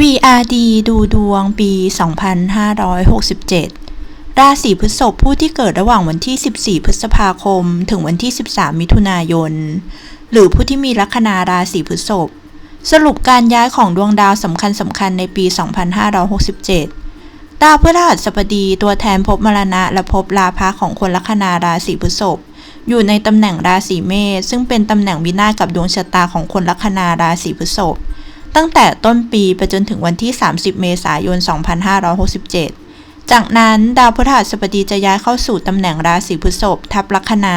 VRD ดูดวงปี 2567 ราศีพฤษภผู้ที่เกิดระหว่างวันที่ 14 พฤษภาคม ถึงวันที่ 13 มิถุนายน หรือผู้ที่มีลัคนาราศีพฤษภ สรุปการย้ายของดวงดาวสำคัญสำคัญในปี 2567 ดาวพฤหัสบดีตัวแทนภพมรณะและภพลาภะของคนลัคนาราศีพฤษภ อยู่ในตำแหน่งราศีเมษซึ่งเป็นตำแหน่งวินาศกับดวงชะตาของคนลัคนาราศีพฤษภ ตั้งแต่ต้นปีไปจนถึงวันที่ 30 เมษายน 2567 จากนั้นดาวพฤหัสบดีจะย้ายเข้าสู่ตำแหน่งราศีพฤษภทับลัคนา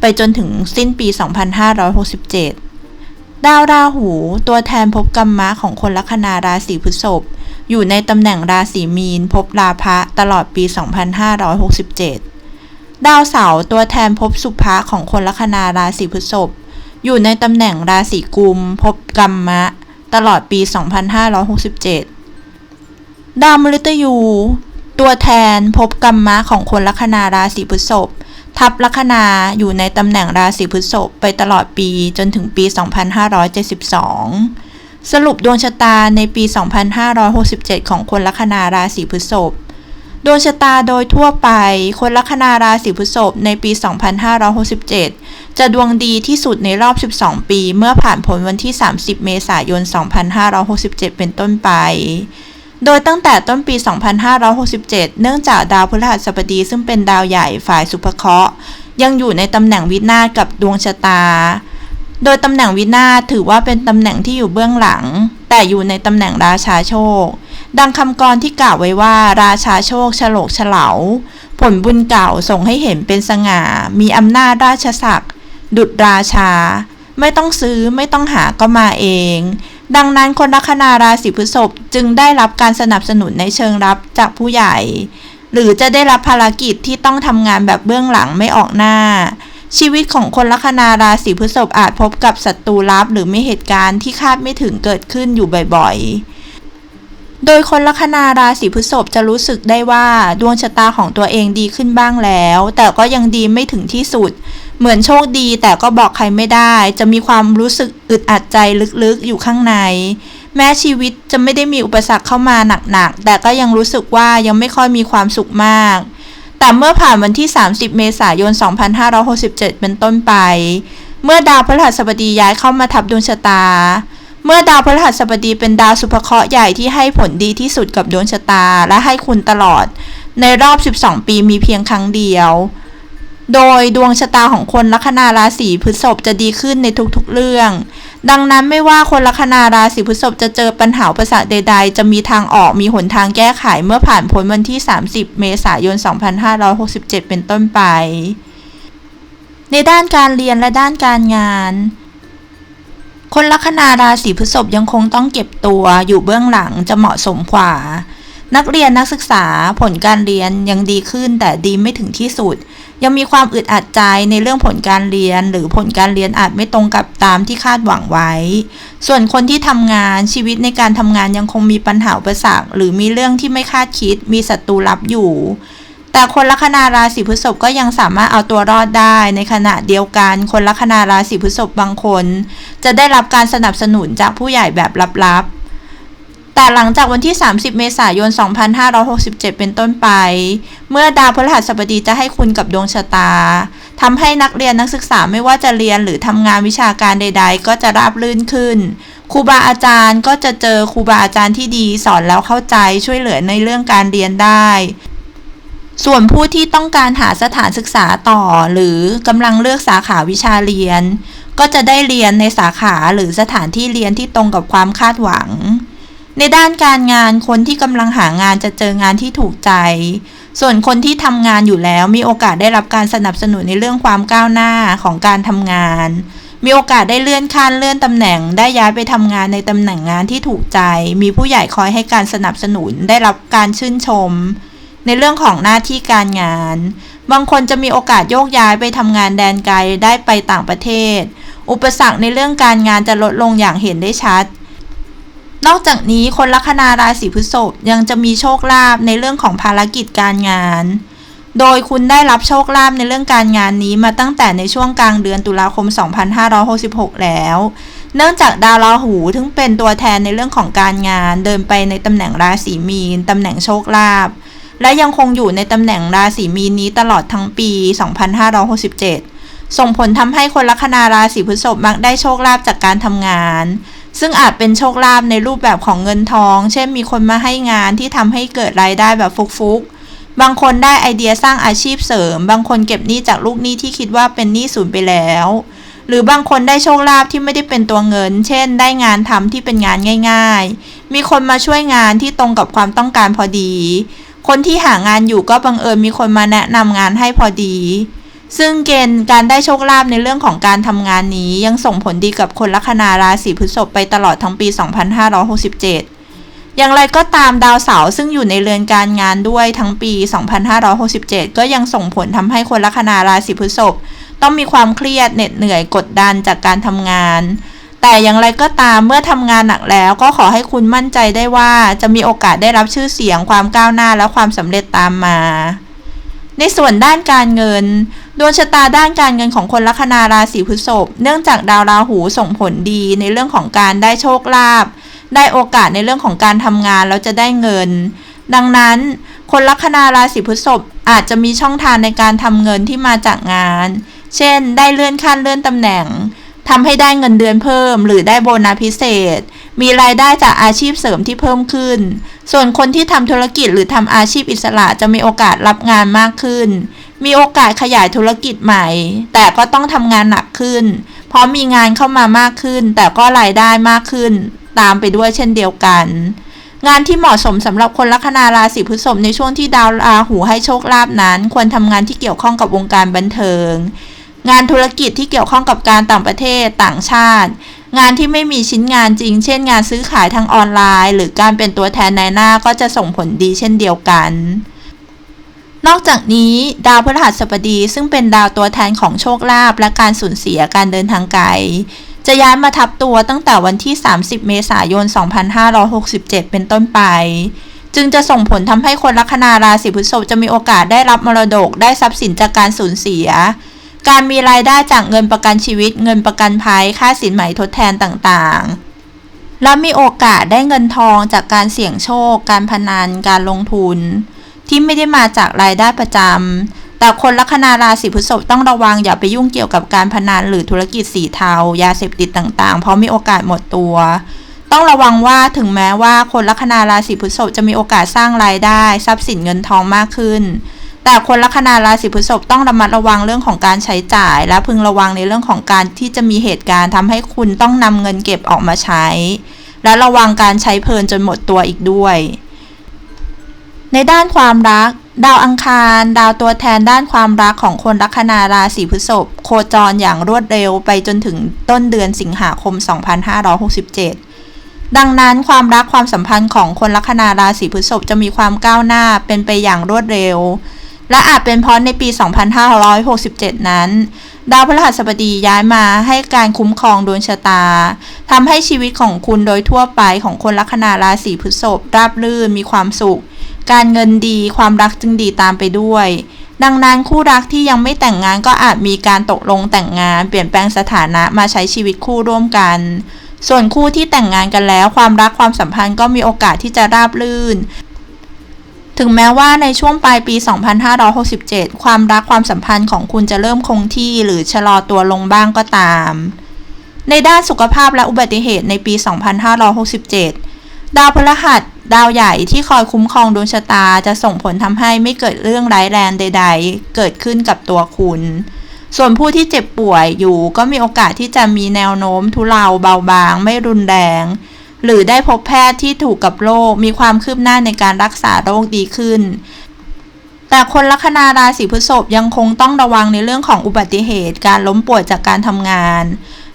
ไปจนถึงสิ้นปี 2567 ดาวราหู ตัวแทนภพกรรมะของคนลัคนาราศีพฤษภอยู่ในตำแหน่งราศีมีนภพราพะตลอดปี 2567 ดาวเสาร์ตัวแทนภพสุภะของคนลัคนาราศีพฤษภ อยู่ในตำแหน่งราศีกุมภพกรรมะ ตลอดปี 2567 ดาวมฤตยู ตัวแทนภพกรรมะของคนลัคนาราศีพฤษภทับลัคนาอยู่ในตำแหน่งราศีพฤษภไปตลอดปีจนถึงปี 2572 สรุปดวงชะตาในปี 2567 ของคนลัคนาราศีพฤษภ ดวงชะตาโดยทั่วไป คนลัคนาราศีพฤษภในปี 2567 จะดวงดีที่สุดในรอบ 12 ปี เมื่อผ่านพ้นวันที่ 30 เมษายน 2567 เป็นต้นไป โดยตั้งแต่ต้นปี 2567 เนื่องจากดาวพฤหัสบดีซึ่งเป็นดาวใหญ่ฝ่ายสุภเคราะห์ยังอยู่ในตำแหน่งวินาศกับดวงชะตา โดยตำแหน่งวินาศถือว่าเป็นตำแหน่งที่อยู่เบื้องหลัง แต่อยู่ในตำแหน่งราชาโชค ดังคำกรที่กล่าวไว้ว่า ราชาโชคฉลกฉลาผลบุญเก่าส่งให้เห็นเป็นสง่า มีอำนาจราชศักดิ์ดุจราชา ไม่ต้องซื้อไม่ต้องหาก็มาเอง ดังนั้นคนลัคนาราศีพฤษภจึงได้รับการสนับสนุนในเชิงรับจากผู้ใหญ่ หรือจะได้รับภารกิจที่ต้องทำงานแบบเบื้องหลังไม่ออกหน้า ชีวิตของคนลัคนาราศีพฤษภอาจพบกับศัตรูลับหรือมีเหตุการณ์ที่คาดไม่ถึงเกิดขึ้นอยู่บ่อยๆ โดยคนลัคนาราศีพฤษภจะรู้สึกได้ว่าดวงชะตาของตัวเองดีขึ้นบ้างแล้ว แต่ก็ยังดีไม่ถึงที่สุด เหมือนโชคดีแต่ก็บอกใครไม่ได้ จะมีความรู้สึกอึดอัดใจลึกๆอยู่ข้างใน แม้ชีวิตจะไม่ได้มีอุปสรรคเข้ามาหนักๆ แต่ก็ยังรู้สึกว่ายังไม่ค่อยมีความสุขมาก แต่เมื่อผ่านวันที่ 30 เมษายน 2567 เป็นต้นไป เมื่อดาวพฤหัสบดีย้ายเข้ามาทับดวงชะตา เมื่อดาวพฤหัสบดีเป็นดาวสุภเคราะห์ใหญ่ที่ให้ผลดีที่สุดกับดวงชะตาและให้คุณตลอด ในรอบ 12 ปีมีเพียงครั้งเดียว โดยดวงชะตาของคนลัคนาราศีพฤษภจะดีขึ้นในทุกๆเรื่อง ดังนั้นไม่ว่าคนลัคนาราศีพฤษภจะเจอปัญหาอุปสรรคใด ๆ จะมีทางออกมีหนทางแก้ไขเมื่อผ่านพ้นวันที่ 30 เมษายน 2567 เป็นต้นไป ในด้านการเรียนและด้านการงาน คนลัคนาราศีพฤษภยังคงต้องเก็บตัวอยู่เบื้องหลังจะเหมาะสมกว่า นักเรียนนักศึกษาผลการเรียนยังดีขึ้นแต่ดีไม่ถึงที่สุด ยังมีความอึดอัดใจในเรื่องผลการเรียน หรือผลการเรียนอาจไม่ตรงกับตามที่คาดหวังไว้ ส่วนคนที่ทำงานชีวิตในการทำงานยังคงมีปัญหาอุปสรรคหรือมีเรื่องที่ไม่คาดคิด มีศัตรูลับอยู่ แต่คนลัคนาราศีพฤษภก็ยังสามารถเอาตัวรอดได้ในขณะเดียวกันคนลัคนาราศีพฤษภบางคน จะได้รับการสนับสนุนจากผู้ใหญ่แบบลับๆ แต่หลังจากวันที่ 30 เมษายน 2567 เป็นต้นไป เมื่อดาวพฤหัสบดีจะให้คุณกับดวงชะตาทำให้นักเรียนนักศึกษาไม่ว่าจะเรียนหรือทำงานวิชาการใด ๆ ก็จะราบรื่นขึ้นครูบาอาจารย์ก็จะเจอครูบาอาจารย์ที่ดีสอนแล้วเข้าใจช่วยเหลือในเรื่องการเรียนได้ ส่วนผู้ที่ต้องการหาสถานศึกษาต่อ หรือกำลังเลือกสาขาวิชาเรียน ก็จะได้เรียนในสาขาหรือสถานที่เรียนที่ตรงกับความคาดหวัง ในด้านการงานคนที่กำลังหางานจะเจองานที่ถูกใจ ส่วนคนที่ทำงานอยู่แล้วมีโอกาสได้รับการสนับสนุนในเรื่องความก้าวหน้าของการทำงาน มีโอกาสได้เลื่อนขั้นเลื่อนตำแหน่ง ได้ย้ายไปทำงานในตำแหน่งงานที่ถูกใจ มีผู้ใหญ่คอยให้การสนับสนุนได้รับการชื่นชม ในเรื่องของหน้าที่การงาน บางคนจะมีโอกาสโยกย้ายไปทำงานแดนไกลได้ไปต่างประเทศ อุปสรรคในเรื่องการงานจะลดลงอย่างเห็นได้ชัด นอกจากนี้คนลัคนาราศีพฤษภยังจะมีโชคลาภในเรื่องของภารกิจการงาน โดยคุณได้รับโชคลาภในเรื่องการงานนี้มาตั้งแต่ในช่วงกลางเดือนตุลาคม 2566 แล้ว เนื่องจากดาวราหูถึงเป็นตัวแทนในเรื่องของการงาน เดินไปในตำแหน่งราศีมีนตำแหน่งโชคลาภ และยังคงอยู่ในตำแหน่งราศีมีนนี้ตลอดทั้งปี 2567 ส่งผลทำให้คนลัคนาราศีพฤษภมักได้โชคลาภจากการทำงาน ซึ่งอาจเป็นโชคลาภในรูปแบบของเงินทอง เช่นมีคนมาให้งานที่ทำให้เกิดรายได้แบบฟุกๆบางคนได้ไอเดียสร้างอาชีพเสริม บางคนเก็บหนี้จากลูกหนี้ที่คิดว่าเป็นหนี้สูญไปแล้ว หรือบางคนได้โชคลาภที่ไม่ได้เป็นตัวเงิน เช่น ได้งานทำที่เป็นงานง่าย ๆ มีคนมาช่วยงานที่ตรงกับความต้องการพอดี คนที่หางานอยู่ก็บังเอิญมีคนมาแนะนำงานให้พอดี ซึ่งเกณฑ์การได้โชคลาภในเรื่องของการทำงานนี้ยังส่งผลดีกับคนลัคนาราศีพฤษภไปตลอดทั้งปี 2567 อย่างไรก็ตามดาวเสาร์ซึ่งอยู่ในเรือนการงานด้วยทั้งปี 2567 ก็ยังส่งผลทำให้คนลัคนาราศีพฤษภต้องมีความเครียดเหน็ดเหนื่อยกดดันจากการทำงาน แต่อย่างไรก็ตามเมื่อทำงานหนักแล้วก็ขอให้คุณมั่นใจได้ว่าจะมีโอกาสได้รับชื่อเสียงความก้าวหน้าและความสำเร็จตามมา ในส่วนด้านการเงิน ดวงชะตาด้านการเงินของคนลัคนาราศีพฤษภเนื่องจากดาวราหูส่งผลดีในเรื่องของการได้โชคลาภได้โอกาสในเรื่องของการทำงานแล้วจะได้เงิน ดังนั้น คนลัคนาราศีพฤษภอาจจะมีช่องทางในการทำเงินที่มาจากงาน เช่น ได้เลื่อนขั้นเลื่อนตำแหน่ง ทำให้ได้เงินเดือนเพิ่ม หรือได้โบนัสพิเศษ มีรายได้จากอาชีพเสริมที่เพิ่มขึ้น ส่วนคนที่ทำธุรกิจหรือทำอาชีพอิสระจะมีโอกาสรับงานมากขึ้น มีโอกาสขยายธุรกิจใหม่ แต่ก็ต้องทำงานหนักขึ้น เพราะมีงานเข้ามามากขึ้น แต่ก็รายได้มากขึ้น ตามไปด้วยเช่นเดียวกันงานที่เหมาะสมสำหรับคนลัคนาราศีพฤษภในช่วงที่ดาวราหูให้โชคลาภนั้น ควรทำงานที่เกี่ยวข้องกับวงการบันเทิง งานธุรกิจที่เกี่ยวข้องกับการต่างประเทศต่างชาติ งานที่ไม่มีชิ้นงานจริง เช่น งานซื้อขายทางออนไลน์ หรือการเป็นตัวแทนในหน้าก็จะส่งผลดีเช่นเดียวกัน นอกจากนี้ดาวพฤหัสบดีซึ่งเป็นดาวตัวแทนของโชคลาภและการสูญเสียการเดินทางไกลจะย้ายมาทับตัวตั้งแต่วันที่ 30 เมษายน 2567 เป็นต้นไป จึงจะส่งผลทำให้คนลัคนาราศีพฤษภจะมีโอกาสได้รับมรดกได้ทรัพย์สินจากการสูญเสีย การมีรายได้จากเงินประกันชีวิต เงินประกันภัย ค่าสินไหมทดแทนต่างๆ และมีโอกาสได้เงินทองจากการเสี่ยงโชค การพนัน การลงทุน ที่ไม่ได้มาจากรายได้ประจำ แต่คนลัคนาราศีพฤษภต้องระวังอย่าไปยุ่งเกี่ยวกับการพนันหรือธุรกิจสีเทา ยาเสพติดต่างๆ เพราะมีโอกาสหมดตัว ต้องระวังว่าถึงแม้ว่าคนลัคนาราศีพฤษภจะมีโอกาสสร้างรายได้ ทรัพย์สินเงินทองมากขึ้น แต่คนลัคนาราศีพฤษภต้องระมัดระวังเรื่องของการใช้จ่าย และพึงระวังในเรื่องของการที่จะมีเหตุการณ์ทำให้คุณต้องนำเงินเก็บออกมาใช้ และระวังการใช้เพลินจนหมดตัวอีกด้วย ในด้านความรัก ดาวอังคาร ดาวตัวแทนด้านความรักของคนลัคนาราศีพฤษภโคจรอย่างรวดเร็วไปจนถึงต้นเดือนสิงหาคม 2567ดังนั้นความรักความสัมพันธ์ของคนลัคนาราศีพฤษภจะมีความก้าวหน้าเป็นไปอย่างรวดเร็ว และอาจเป็นเพราะในปี 2567 นั้น ดาวพฤหัสบดีย้ายมาให้การคุ้มครองดวงชะตาทำให้ชีวิตของคุณโดยทั่วไปของคนลัคนาราศีพฤษภราบรื่นมีความสุข การเงินดีความรักจึงดีตามไปด้วย ดังนั้นคู่รักที่ยังไม่แต่งงานก็อาจมีการตกลงแต่งงาน เปลี่ยนแปลงสถานะมาใช้ชีวิตคู่ร่วมกันส่วนคู่ที่แต่งงานกันแล้ว ความรักความสัมพันธ์ก็มีโอกาสที่จะราบรื่น ถึงแม้ว่าในช่วงปลายปี 2567 ความรักความสัมพันธ์ของคุณจะเริ่มคงที่หรือชะลอตัวลงบ้างก็ตาม ในด้านสุขภาพและอุบัติเหตุในปี 2567 ดาวพฤหัส ดาวใหญ่ที่คอยคุ้มครองดวงชะตาจะส่งผลทำให้ไม่เกิดเรื่องร้ายแรงใด ๆ เกิดขึ้นกับตัวคุณ ส่วนผู้ที่เจ็บป่วยอยู่ก็มีโอกาสที่จะมีแนวโน้มทุเลาเบาบาง ไม่รุนแรง หรือได้พบแพทย์ที่ถูกกับโรคมีความคืบหน้าในการรักษาโรคดีขึ้น แต่คนลัคนาราศีพฤษภยังคงต้องระวังในเรื่องของอุบัติเหตุการล้มป่วยจากการทำงาน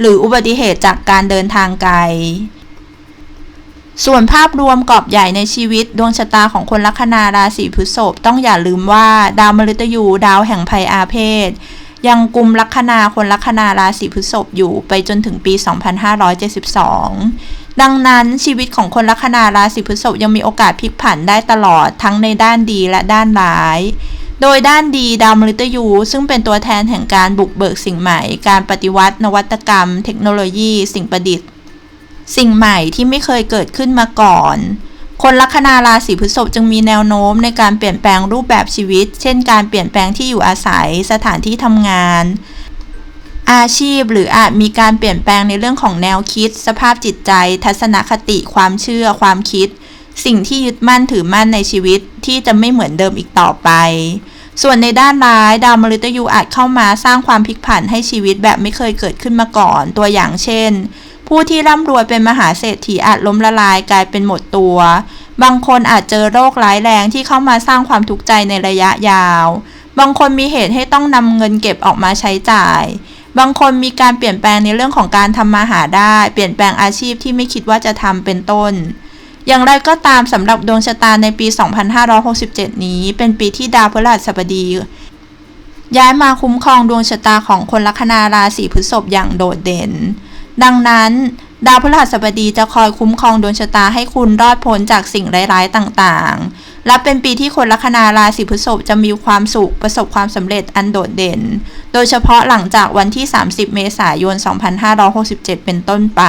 หรืออุบัติเหตุจากการเดินทางไกลส่วนภาพรวมกรอบใหญ่ในชีวิตดวงชะตาของคนลัคนาราศีพฤษภต้องอย่าลืมว่า ดาวมฤตยู ดาวแห่งภัยอาเพศ ยังกลุ่มลัคนาคนลัคนาราศีพฤษภอยู่ไปจนถึงปี 2572 ดังนั้นชีวิตของคนลัคนาราศีพฤษภยังมีโอกาสพลิกผันได้ตลอดทั้งในด้านดีและด้านร้าย โดยด้านดีดาวมฤตยู ซึ่งเป็นตัวแทนแห่งการบุกเบิกสิ่งใหม่ การปฏิวัติ นวัตกรรม เทคโนโลยี สิ่งประดิษฐ์ สิ่งใหม่ที่ไม่เคยเกิดขึ้นมาก่อน คนลัคนาราศีพฤษภจึงมีแนวโน้มในการเปลี่ยนแปลงรูปแบบชีวิต เช่น การเปลี่ยนแปลงที่อยู่อาศัยสถานที่ทำงาน อาชีพหรืออาจมีการเปลี่ยนแปลงในเรื่องของแนวคิด สภาพจิตใจ ทัศนคติ ความเชื่อ ความคิด สิ่งที่ยึดมั่นถือมั่นในชีวิตที่จะไม่เหมือนเดิมอีกต่อไป ส่วนในด้านร้ายดาวมฤตยูอาจเข้ามาสร้างความพลิกผันให้ชีวิตแบบไม่เคยเกิดขึ้นมาก่อน ตัวอย่างเช่น ผู้ที่ร่ำรวยเป็นมหาเศรษฐีอาจล้มละลายกลายเป็นหมดตัว บางคนอาจเจอโรคร้ายแรงที่เข้ามาสร้างความทุกข์ใจในระยะยาว บางคนมีเหตุให้ต้องนำเงินเก็บออกมาใช้จ่าย บางคนมีการเปลี่ยนแปลงในเรื่องของการทำมาหาได้ เปลี่ยนแปลงอาชีพที่ไม่คิดว่าจะทำเป็นต้นอย่างไรก็ตามสำหรับดวงชะตาในปี 2567 นี้ เป็นปีที่ดาวพฤหัสบดี ย้ายมาคุ้มครองดวงชะตาของคนลัคนาราศีพฤษภอย่างโดดเด่น ดังนั้น ดาวพฤหัสบดีจะคอยคุ้มครองดวงชะตาให้คุณรอดพ้นจากสิ่งร้ายๆต่างๆ และเป็นปีที่คนลัคนาราศีพฤษภจะมีความสุขประสบความสำเร็จอันโดดเด่น โดยเฉพาะหลังจากวันที่ 30 เมษายน 2567 เป็นต้นไป